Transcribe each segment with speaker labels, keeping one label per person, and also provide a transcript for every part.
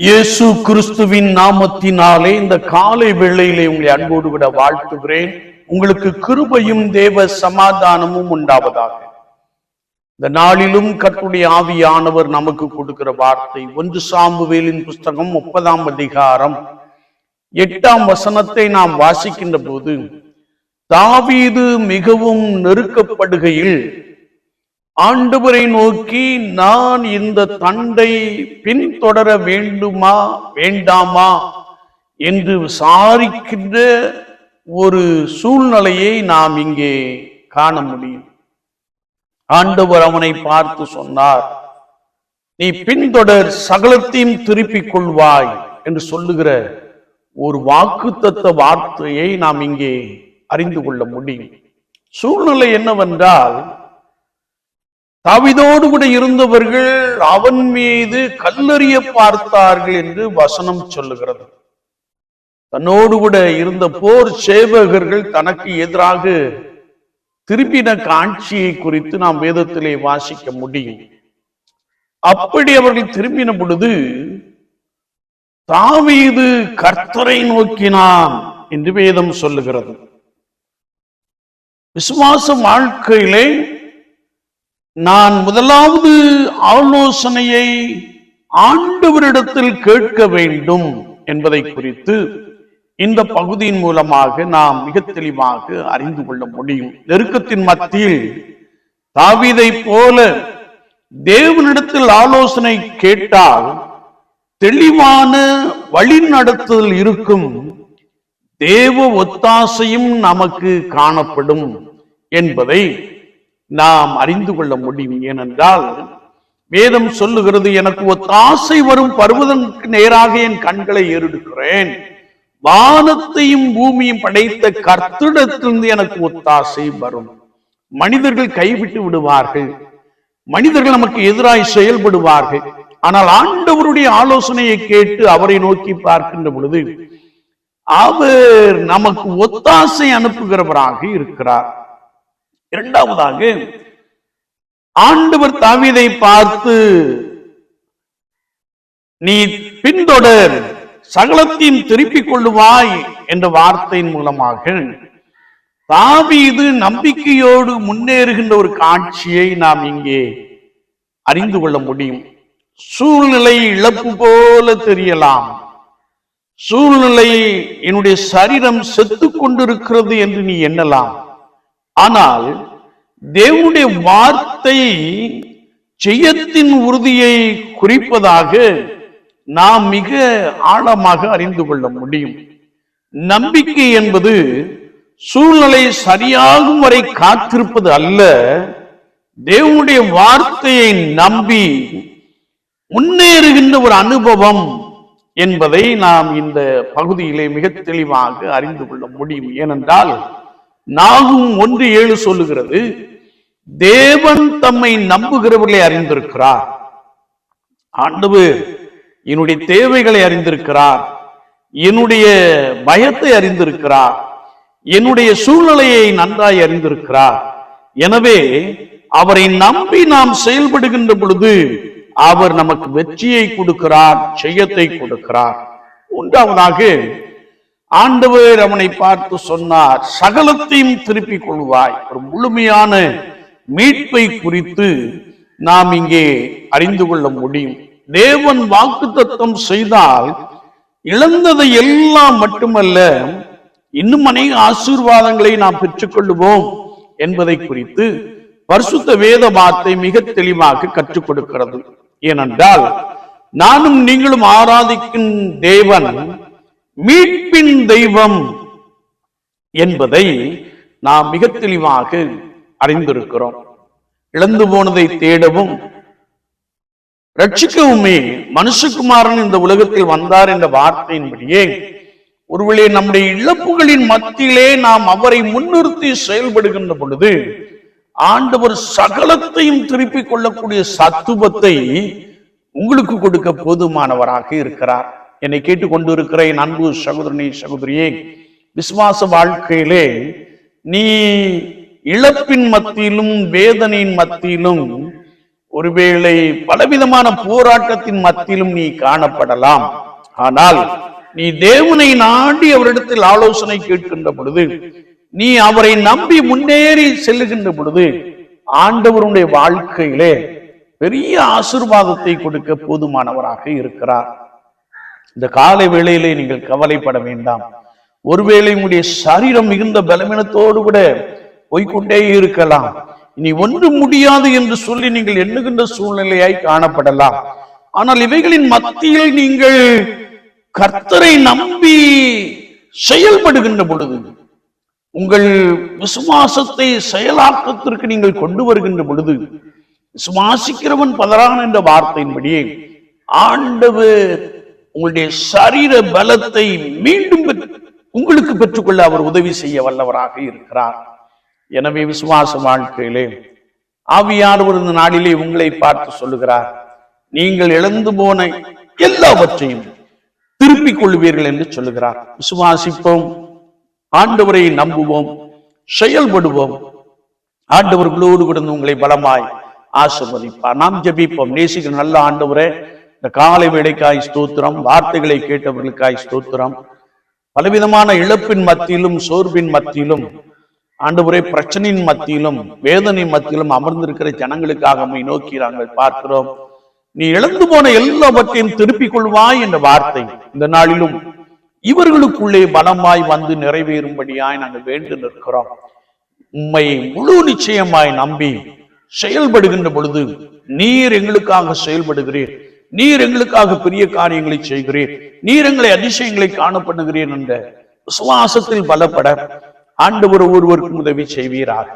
Speaker 1: இயேசு கிறிஸ்துவின் நாமத்தினாலே இந்த காலை வேளையிலே உங்களை அன்போடு விட வாழ்த்துகிறேன். உங்களுக்கு கிருபையும் தேவ சமாதானமும் உண்டாவதாக. இந்த நாளிலும் கட்டுடைய ஆவியானவர் நமக்கு கொடுக்கிற வார்த்தை ஒன்று சாம்புவேலின் புஸ்தகம் முப்பதாம் அதிகாரம் எட்டாம் வசனத்தை நாம் வாசிக்கின்ற போது தாவீது மிகவும் நெருக்கப்படுகையில் ஆண்டவரை நோக்கி நான் இந்த தண்டை பின்தொடர வேண்டுமா வேண்டாமா என்று விசாரிக்கின்ற ஒரு சூழ்நிலையை நாம் இங்கே காண முடியும். ஆண்டவர் அவனை பார்த்து சொன்னார் நீ பின்தொடர் சகலத்தையும் திருப்பிக் கொள்வாய் என்று சொல்லுகிற ஒரு வாக்குத்தத்த வார்த்தையை நாம் இங்கே அறிந்து கொள்ள முடியும். சூழ்நிலை என்னவென்றால் தாவிதோடு கூட இருந்தவர்கள் அவன் மீது கல்லறிய பார்த்தார்கள் என்று வசனம் சொல்லுகிறது. தன்னோடு கூட இருந்த போர் சேவகர்கள் தனக்கு எதிராக திருப்பின காட்சியை குறித்து நாம் வேதத்திலே வாசிக்க முடியும். அப்படி அவர்கள் திரும்பின பொழுது தாவீது கர்த்தரை நோக்கினான் என்று வேதம் சொல்லுகிறது. விசுவாச வாழ்க்கையிலே நான் முதலாவது ஆலோசனையை ஆண்டவரிடத்தில் கேட்க வேண்டும் என்பதை குறித்து இந்த பகுதியின் மூலமாக நாம் மிக தெளிவாக அறிந்து கொள்ள முடியும். நெருக்கத்தின் மத்தியில் தாவிதை போல தேவனிடத்தில் ஆலோசனை கேட்டால் தெளிவான வழிநடத்துதல் இருக்கும். தேவ ஒத்தாசையும் நமக்கு காணப்படும் என்பதை நாம் அறிந்து கொள்ள முடியும். ஏனென்றால் வேதம் சொல்லுகிறது எனக்கு ஒத்தாசை வரும் பருவதற்கு நேராக என் கண்களை ஏறெடுக்கிறேன். வானத்தையும் பூமியும் படைத்த கர்த்திடத்திலிருந்து எனக்கு ஒத்தாசை வரும். மனிதர்கள் கைவிட்டு விடுவார்கள். மனிதர்கள் நமக்கு எதிராய் செயல்படுவார்கள். ஆனால் ஆண்டவருடைய ஆலோசனையை கேட்டு அவரை நோக்கி பார்க்கின்ற பொழுது அவர் நமக்கு ஒத்தாசை அனுப்புகிறவராக இருக்கிறார். இரண்டாவதாக ஆண்டவர் தாவீதை பார்த்து நீ பின்தொடர் சகலத்தையும் திருப்பிக் கொள்ளுவாய் என்ற வார்த்தையின் மூலமாக தாவீது நம்பிக்கையோடு முன்னேறுகின்ற ஒரு காட்சியை நாம் இங்கே அறிந்து கொள்ள முடியும். சூழ்நிலை இழப்பு போல தெரியலாம். சூழ்நிலை என்னுடைய சரீரம் செத்து கொண்டிருக்கிறது என்று நீ எண்ணலாம். ஆனால் தேவனுடைய வார்த்தை செய்யத்தின் உறுதியை குறிப்பதாக நாம் மிக ஆழமாக அறிந்து கொள்ள முடியும். நம்பிக்கை என்பது சூழ்நிலை சரியாகும் வரை காத்திருப்பது அல்ல. தேவனுடைய வார்த்தையை நம்பி முன்னேறுகின்ற ஒரு அனுபவம் என்பதை நாம் இந்த பகுதியிலே மிக தெளிவாக அறிந்து கொள்ள முடியும். ஏனென்றால் நாகும் ஒன்று ஏழு சொல்லுகிறது தேவன் தம்மை நம்புகிறவர்களை அறிந்திருக்கிறார். ஆண்டவர் என்னுடைய தேவைகளை அறிந்திருக்கிறார் என்னுடைய பயத்தை அறிந்திருக்கிறார் என்னுடைய சூழ்நிலையை நன்றாய் அறிந்திருக்கிறார். எனவே அவரை நம்பி நாம் செயல்படுகின்ற பொழுது அவர் நமக்கு வெற்றியை கொடுக்கிறார் செய்யத்தை கொடுக்கிறார். உண்டாவதாக ஆண்டவர் அவனை பார்த்து சொன்னார் சகலத்தையும் திருப்பிக் கொள்வாய். ஒரு முழுமையான மீட்பை குறித்து நாம் இங்கே அறிந்து கொள்ள முடியும். தேவன் வாக்கு தத்துவம் செய்தால் இழந்ததை எல்லாம் மட்டுமல்ல இன்னும் அநேக ஆசீர்வாதங்களை நாம் பெற்றுக்கொள்வோம் என்பதை குறித்து பரிசுத்த வேத வார்த்தை மிக தெளிவாக கற்றுக் கொடுக்கிறது. ஏனென்றால் நானும் நீங்களும் ஆராதிக்கும் தேவன் மீட்பின் தெய்வம் என்பதை நாம் மிக தெளிவாக அறிந்திருக்கிறோம். இழந்து போனதை தேடவும் ரட்சிக்கவுமே மனுஷகுமாரன் இந்த உலகத்தில் வந்தார் என்ற வார்த்தையின்படியே ஒருவேளை நம்முடைய இழப்புகளின் மத்தியிலே நாம் அவரை முன்னிறுத்தி செயல்படுகின்ற பொழுது ஆண்டவர் சகலத்தையும் திருப்பிக் கொள்ளக்கூடிய சத்துவத்தை உங்களுக்கு கொடுக்க போதுமானவராக இருக்கிறார். என்னை கேட்டுக்கொண்டிருக்கிறேன் அன்பு சகோதரனே சகோதரியே விசுவாச வாழ்க்கையிலே நீ இழப்பின் மத்தியிலும் வேதனையின் மத்தியிலும் ஒருவேளை பலவிதமான போராட்டத்தின் மத்தியிலும் நீ காணப்படலாம். ஆனால் நீ தேவனை நாடி அவரிடத்தில் ஆலோசனை கேட்கின்ற பொழுது நீ அவரை நம்பி முன்னேறி செல்லுகின்ற பொழுது ஆண்டவருடைய வாழ்க்கையிலே பெரிய ஆசிர்வாதத்தை கொடுக்க போதுமானவராக இருக்கிறார். இந்த காலை வேளையிலே நீங்கள் கவலைப்பட வேண்டாம். ஒருவேளை உங்களுடைய சரீரம் மிகுந்த பலவீனத்தோடு கூட போய்க்கொண்டே இருக்கலாம். இனி ஒன்று முடியாது என்று சொல்லி நீங்கள் எண்ணுகின்ற சூழ்நிலையாய் காணப்படலாம். ஆனால் இவைகளின் மத்தியில் நீங்கள் கர்த்தரை நம்பி செயல்படுகின்ற பொழுது உங்கள் விசுவாசத்தை செயலாக்கத்திற்கு நீங்கள் கொண்டு வருகின்ற பொழுது விசுவாசிக்கிறவன் பதறான் என்ற வார்த்தையின்படியே ஆண்டவர் உங்களுடைய சரீர பலத்தை மீண்டும் உங்களுக்கு பெற்றுக்கொள்ள அவர் உதவி செய்ய வல்லவராக இருக்கிறார். எனவே விசுவாச வாழ்க்கையிலே ஆவியானவர் இந்த நாளிலே உங்களை பார்த்து சொல்லுகிறார் நீங்கள் இழந்து போன எல்லாவற்றையும் திருப்பிக் கொள்வீர்கள் என்று சொல்லுகிறார். விசுவாசிப்போம் ஆண்டவரை நம்புவோம் செயல்படுவோம். ஆண்டவர்களோடு கூட உங்களை பலமாய் ஆசிர்வதிப்பார். நாம் ஜெபிப்போம். நேசிக்கிற நல்ல ஆண்டவரே இந்த காலை வேலைக்காய் ஸ்தோத்திரம் வார்த்தைகளை கேட்டவர்களுக்காய் ஸ்தோத்திரம். பலவிதமான இழப்பின் மத்தியிலும் சோர்வின் மத்தியிலும் ஆண்டவரே பிரச்சனையின் மத்தியிலும் வேதனை மத்தியிலும் அமர்ந்திருக்கிற ஜனங்களுக்காக நம்மை நோக்கி நாங்கள் பார்க்கிறோம். நீ இழந்து போன எல்லாவற்றையும் திருப்பிக் கொள்வாய் என்ற வார்த்தை இந்த நாளிலும் இவர்களுக்குள்ளே பலமாய் வந்து நிறைவேறும்படியாய் நாங்கள் வேண்டு நிற்கிறோம். உம்மை முழு நிச்சயமாய் நம்பி செயல்படுகின்ற பொழுது நீர் எங்களுக்காக செயல்படுகிறீர். நீர் எங்களுக்காக பெரிய காரியங்களை செய்கிறீர். நீர் எங்களை அதிசயங்களை காணப்படுகிறீர் என்ற விசுவாசத்தில் பலப்பட ஆண்டவர் ஒருவருக்கும் உதவி செய்வீராக.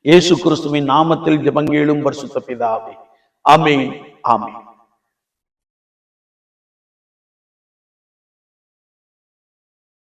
Speaker 1: இயேசு கிறிஸ்துவின் நாமத்தில் ஜபங்கேலும் பரிசுத்த பிதாவே. ஆமென் ஆமேன்.